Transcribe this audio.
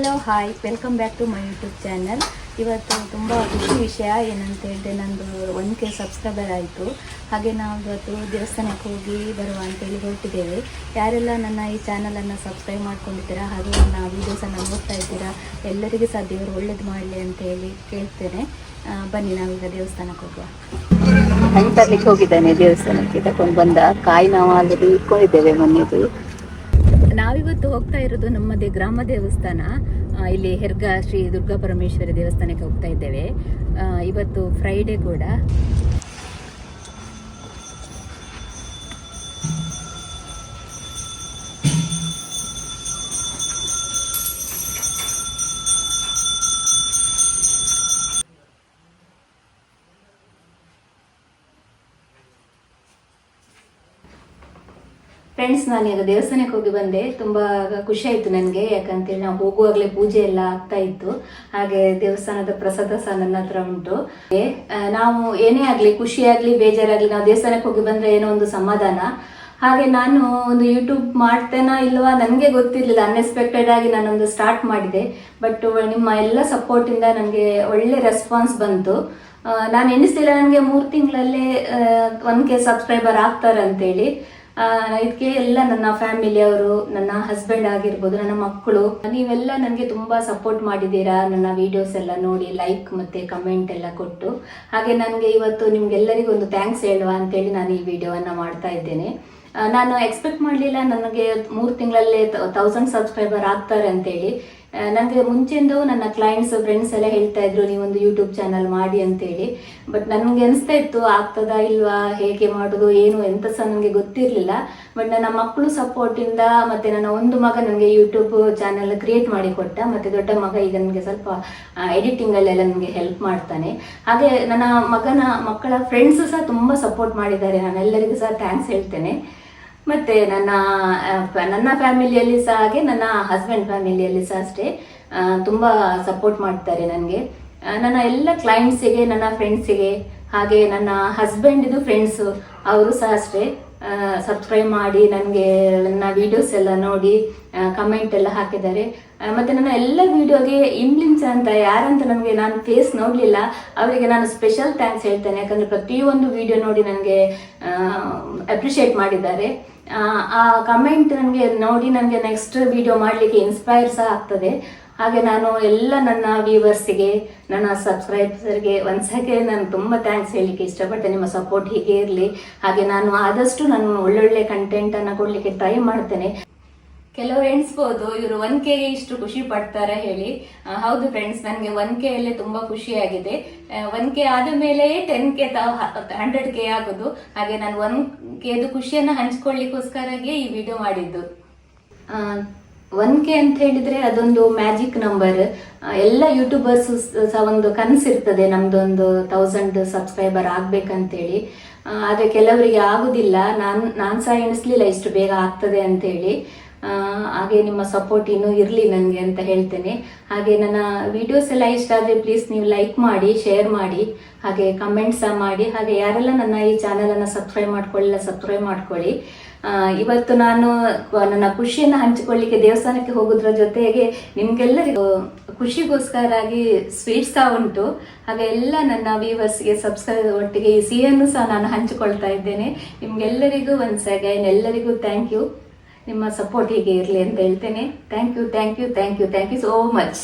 Hello hi welcome back to my YouTube channel ಇವತ್ತು ತುಂಬ ಖುಷಿ ವಿಷಯ ಏನಂತ ಹೇಳಿದ್ರೆ ನಂದು ಒನ್ ಕೆ ಸಬ್ಸ್ಕ್ರೈಬರ್ ಆಯಿತು. ಹಾಗೆ ನಾವು ಇವತ್ತು ದೇವಸ್ಥಾನಕ್ಕೆ ಹೋಗಿ ಬರುವ ಅಂತೇಳಿ ಹೊರಟಿದ್ದೇವೆ. ಯಾರೆಲ್ಲ ನನ್ನ ಈ ಚಾನಲನ್ನು ಸಬ್ಸ್ಕ್ರೈಬ್ ಮಾಡ್ಕೊಂಡಿದ್ದೀರಾ, ಹಾಗೆ ನನ್ನ ವೀಡಿಯೋಸನ್ನು ನೋಡ್ತಾ ಇದ್ದೀರಾ, ಎಲ್ಲರಿಗೂ ಸಹ ದೇವರು ಒಳ್ಳೇದು ಮಾಡಲಿ ಅಂತ ಹೇಳಿ ಕೇಳ್ತೇನೆ. ಬನ್ನಿ ನಾವೀಗ ದೇವಸ್ಥಾನಕ್ಕೆ ಹೋಗುವ. ಹಣ್ಣು ತರಲಿಕ್ಕೆ ಹೋಗಿದ್ದಾನೆ ದೇವಸ್ಥಾನಕ್ಕೆ. ತಗೊಂಡು ಬಂದ ಕಾಯಿ ನಾವು ಅಲ್ಲಿ ಇಟ್ಕೊಂಡಿದ್ದೇವೆ ಮೊನ್ನೆದು ನಾವಿವತ್ತು ಹೋಗ್ತಾ ಇರೋದು ನಮ್ಮದೇ ಗ್ರಾಮ ದೇವಸ್ಥಾನ. ಇಲ್ಲಿ ಹೆರ್ಗ ಶ್ರೀ ದುರ್ಗಾ ಪರಮೇಶ್ವರಿ ದೇವಸ್ಥಾನಕ್ಕೆ ಹೋಗ್ತಾ ಇದ್ದೇವೆ. ಇವತ್ತು ಫ್ರೈಡೇ ಕೂಡ. ಫ್ರೆಂಡ್ಸ್ ನಾನು ಈಗ ದೇವಸ್ಥಾನಕ್ಕೆ ಹೋಗಿ ಬಂದೆ. ತುಂಬಾ ಖುಷಿ ಆಯ್ತು ನನಗೆ, ಯಾಕಂತೇಳಿ ನಾವು ಹೋಗುವಾಗಲೇ ಪೂಜೆ ಎಲ್ಲ ಆಗ್ತಾ ಇತ್ತು. ಹಾಗೆ ದೇವಸ್ಥಾನದ ಪ್ರಸಾದ ಸಹ ನನ್ನ ಹತ್ರ ಉಂಟು. ನಾವು ಏನೇ ಆಗ್ಲಿ, ಖುಷಿ ಆಗ್ಲಿ, ಬೇಜಾರಾಗ್ಲಿ, ನಾವು ದೇವಸ್ಥಾನಕ್ಕೆ ಹೋಗಿ ಬಂದ್ರೆ ಏನೋ ಒಂದು ಸಮಾಧಾನ. ಹಾಗೆ ನಾನು ಒಂದು ಯೂಟ್ಯೂಬ್ ಮಾಡ್ತೇನಾ ಇಲ್ವಾ ನನಗೆ ಗೊತ್ತಿರಲಿಲ್ಲ. ಅನ್ಎಕ್ಸ್ಪೆಕ್ಟೆಡ್ ಆಗಿ ನಾನೊಂದು ಸ್ಟಾರ್ಟ್ ಮಾಡಿದೆ. ಬಟ್ ನಿಮ್ಮ ಎಲ್ಲ ಸಪೋರ್ಟಿಂದ ನನಗೆ ಒಳ್ಳೆ ರೆಸ್ಪಾನ್ಸ್ ಬಂತು. ನಾನು ಎಣಿಸ್ತಿಲ್ಲ ನನಗೆ ಮೂರು ತಿಂಗಳಲ್ಲೇ ಒನ್ ಕೆ ಸಬ್ಸ್ಕ್ರೈಬರ್ ಆಗ್ತಾರೆ ಅಂತೇಳಿ ಇದಕ್ಕೆ ಎಲ್ಲ ನನ್ನ ಫ್ಯಾಮಿಲಿಯವರು ನನ್ನ ಹಸ್ಬೆಂಡ್ ಆಗಿರ್ಬೋದು, ನನ್ನ ಮಕ್ಕಳು, ನೀವೆಲ್ಲ ನನಗೆ ತುಂಬಾ ಸಪೋರ್ಟ್ ಮಾಡಿದ್ದೀರಾ? ನನ್ನ ವಿಡಿಯೋಸ್ ಎಲ್ಲ ನೋಡಿ ಲೈಕ್ ಮತ್ತೆ ಕಮೆಂಟ್ ಎಲ್ಲ ಕೊಟ್ಟು. ಹಾಗೆ ನನಗೆ ಇವತ್ತು ನಿಮ್ಗೆಲ್ಲರಿಗೂ ಒಂದು ಥ್ಯಾಂಕ್ಸ್ ಹೇಳುವ ಅಂತೇಳಿ ನಾನು ಈ ವಿಡಿಯೋವನ್ನ ಮಾಡ್ತಾ ಇದ್ದೇನೆ. ನಾನು ಎಕ್ಸ್ಪೆಕ್ಟ್ ಮಾಡಲಿಲ್ಲ, ನನಗೆ ಮೂರು ತಿಂಗಳಲ್ಲೇ ತೌಸಂಡ್ ಸಬ್ಸ್ಕ್ರೈಬರ್ ಆಗ್ತಾರೆ ಅಂತೇಳಿ. ನನಗೆ ಮುಂಚೆಂದು ನನ್ನ ಕ್ಲೈಂಟ್ಸ್ ಫ್ರೆಂಡ್ಸ್ ಎಲ್ಲ ಹೇಳ್ತಾ ಇದ್ರು, ನೀವೊಂದು ಯೂಟ್ಯೂಬ್ ಚಾನಲ್ ಮಾಡಿ ಅಂತೇಳಿ. ಬಟ್ ನನಗೆ ಅನಿಸ್ತಾ ಇತ್ತು, ಆಗ್ತದಾ ಇಲ್ವಾ, ಹೇಗೆ ಮಾಡೋದು, ಏನು ಎಂತ ಸಹ ನನಗೆ ಗೊತ್ತಿರಲಿಲ್ಲ. ಬಟ್ ನನ್ನ ಮಕ್ಕಳು ಸಪೋರ್ಟಿಂದ ಮತ್ತೆ ನನ್ನ ಒಂದು ಮಗ ನನಗೆ ಯೂಟ್ಯೂಬ್ ಚಾನಲ್ ಕ್ರಿಯೇಟ್ ಮಾಡಿ ಕೊಟ್ಟ. ಮತ್ತೆ ದೊಡ್ಡ ಮಗ ಈಗ ನನಗೆ ಸ್ವಲ್ಪ ಎಡಿಟಿಂಗ್ ಅಲ್ಲೆಲ್ಲ ನನಗೆ ಹೆಲ್ಪ್ ಮಾಡ್ತಾನೆ. ಹಾಗೆ ನನ್ನ ಮಗನ ಮಕ್ಕಳ ಫ್ರೆಂಡ್ಸ್ ಸಹ ತುಂಬಾ ಸಪೋರ್ಟ್ ಮಾಡಿದ್ದಾರೆ. ನಾನು ಎಲ್ಲರಿಗೂ ಸಹ ಥ್ಯಾಂಕ್ಸ್ ಹೇಳ್ತೇನೆ. ಮತ್ತೆ ನನ್ನ ನನ್ನ ಫ್ಯಾಮಿಲಿಯಲ್ಲಿ ಸಹ ಹಾಗೆ, ನನ್ನ ಹಸ್ಬೆಂಡ್ ಫ್ಯಾಮಿಲಿಯಲ್ಲಿ ಸಹ ಅಷ್ಟೇ. ತುಂಬ ಸಪೋರ್ಟ್ ಮಾಡ್ತಾರೆ ನನಗೆ. ನನ್ನ ಎಲ್ಲ ಕ್ಲೈಂಟ್ಸಿಗೆ ನನ್ನ ಫ್ರೆಂಡ್ಸಿಗೆ ಹಾಗೆ ನನ್ನ ಹಸ್ಬೆಂಡಿದು ಫ್ರೆಂಡ್ಸು ಅವರು ಸಹ ಅಷ್ಟೇ. ಸಬ್ಸ್ಕ್ರೈಬ್ ಮಾಡಿ ನನಗೆ ನನ್ನ ವಿಡಿಯೋಸ್ ಎಲ್ಲ ನೋಡಿ ಕಮೆಂಟ್ ಎಲ್ಲ ಹಾಕಿದ್ದಾರೆ. ಮತ್ತೆ ನನ್ನ ಎಲ್ಲ ವಿಡಿಯೋಗೆ ಇಂಬ್ಲಿನ್ಸ್ ಅಂತ ಯಾರಂತ ನನಗೆ ನಾನು ಫೇಸ್ ನೋಡಲಿಲ್ಲ. ಅವರಿಗೆ ನಾನು ಸ್ಪೆಷಲ್ ಥ್ಯಾಂಕ್ಸ್ ಹೇಳ್ತೇನೆ. ಯಾಕಂದರೆ ಪ್ರತಿಯೊಂದು ವಿಡಿಯೋ ನೋಡಿ ನನಗೆ ಅಪ್ರಿಷಿಯೇಟ್ ಮಾಡಿದ್ದಾರೆ. ಆ, ಕಮೆಂಟ್ ನನಗೆ ನೋಡಿ ನನಗೆ ನೆಕ್ಸ್ಟ್ ವಿಡಿಯೋ ಮಾಡಲಿಕ್ಕೆ ಇನ್ಸ್ಪೈರ್ ಸಹ ಆಗ್ತದೆ. ಹಾಗೆ ನಾನು ಎಲ್ಲ ನನ್ನ ವ್ಯೂವರ್ಸಿಗೆ ನನ್ನ ಸಬ್ಸ್ಕ್ರೈಬರ್ಸ್ಗೆ ಒಂದ್ಸಕ್ಕೆ ನಾನು ತುಂಬ ಥ್ಯಾಂಕ್ಸ್ ಹೇಳಲಿಕ್ಕೆ ಇಷ್ಟಪಡ್ತೇನೆ. ನಿಮ್ಮ ಸಪೋರ್ಟ್ ಹೀಗೆ ಇರಲಿ. ಹಾಗೆ ನಾನು ಆದಷ್ಟು ನಾನು ಒಳ್ಳೊಳ್ಳೆ ಕಂಟೆಂಟನ್ನು ಕೊಡಲಿಕ್ಕೆ ಟ್ರೈ ಮಾಡ್ತೇನೆ. ಕೆಲವರು ಎಣಿಸ್ಬೋದು, ಇವರು ಒನ್ ಕೆಗೆ ಇಷ್ಟು ಖುಷಿ ಪಡ್ತಾರೆ ಹೇಳಿ. ಹೌದು ಫ್ರೆಂಡ್ಸ್ ನನಗೆ ಒನ್ ಕೆ ಅಲ್ಲೇ ತುಂಬಾ ಖುಷಿಯಾಗಿದೆ. ಒನ್ ಕೆ ಆದ ಮೇಲೆ ಟೆನ್ ಕೆ ಹಂಡ್ರೆಡ್ ಕೆ ಆಗೋದು. ಹಾಗೆ ನಾನು ಒನ್ ಕೆದು ಖುಷಿಯನ್ನು ಹಂಚ್ಕೊಳ್ಳಿಕ್ಕೋಸ್ಕರಾಗಿ ಈ ವಿಡಿಯೋ ಮಾಡಿದ್ದು. ಒನ್ ಕೆ ಅಂತ ಹೇಳಿದ್ರೆ ಅದೊಂದು ಮ್ಯಾಜಿಕ್ ನಂಬರ್ ಎಲ್ಲ ಯೂಟ್ಯೂಬರ್ಸ್ ಸಹ ಒಂದು ಕನಸಿರ್ತದೆ ನಮ್ದೊಂದು ತೌಸಂಡ್ ಸಬ್ಸ್ಕ್ರೈಬರ್ ಆಗ್ಬೇಕಂತೇಳಿ. ಆದ್ರೆ ಕೆಲವರಿಗೆ ಆಗುದಿಲ್ಲ. ನಾನ್, ನಾನು ಸಹ ಎಣಿಸ್ಲಿಲ್ಲ, ಇಷ್ಟು ಬೇಗ ಆಗ್ತದೆ ಅಂತೇಳಿ. ಹಾಗೆ ನಿಮ್ಮ ಸಪೋರ್ಟ್ ಇನ್ನೂ ಇರಲಿ ನನಗೆ ಅಂತ ಹೇಳ್ತೇನೆ. ಹಾಗೆ ನನ್ನ ವಿಡಿಯೋಸ್ ಎಲ್ಲ ಇಷ್ಟ ಆದರೆ ಪ್ಲೀಸ್ ನೀವು ಲೈಕ್ ಮಾಡಿ ಶೇರ್ ಮಾಡಿ, ಹಾಗೆ ಕಮೆಂಟ್ ಸಹ ಮಾಡಿ. ಹಾಗೆ ಯಾರೆಲ್ಲ ನನ್ನ ಈ ಚಾನಲನ್ನು ಸಬ್ಸ್ಕ್ರೈಬ್ ಮಾಡ್ಕೊಳ್ಳಿಲ್ಲ ಸಬ್ಸ್ಕ್ರೈಬ್ ಮಾಡ್ಕೊಳ್ಳಿ ಇವತ್ತು ನಾನು ನನ್ನ ಖುಷಿಯನ್ನು ಹಂಚಿಕೊಳ್ಳಿಕ್ಕೆ ದೇವಸ್ಥಾನಕ್ಕೆ ಹೋಗೋದ್ರ ಜೊತೆಗೆ ನಿಮಗೆಲ್ಲರಿಗೂ ಖುಷಿಗೋಸ್ಕರ ಆಗಿ ಸ್ವೀಟ್ಸ್ ಸಹ ಉಂಟು. ಹಾಗೆ ಎಲ್ಲ ನನ್ನ ವ್ಯೂವರ್ಸ್ಗೆ ಸಬ್ಸ್ಕ್ರೈಬ್ ಒಟ್ಟಿಗೆ ಈ ಸಿಹಿಯನ್ನು ಸಹ ನಾನು ಹಂಚಿಕೊಳ್ತಾ ಇದ್ದೇನೆ. ನಿಮ್ಗೆಲ್ಲರಿಗೂ ಒನ್ಸ್ ಅಗೈನ್ ಎಲ್ಲರಿಗೂ ಥ್ಯಾಂಕ್ ಯು ನಿಮ್ಮ ಸಪೋರ್ಟ್ ಹೀಗೆ ಇರಲಿ ಅಂತ ಹೇಳ್ತೇನೆ. Thank you thank you thank you thank you so much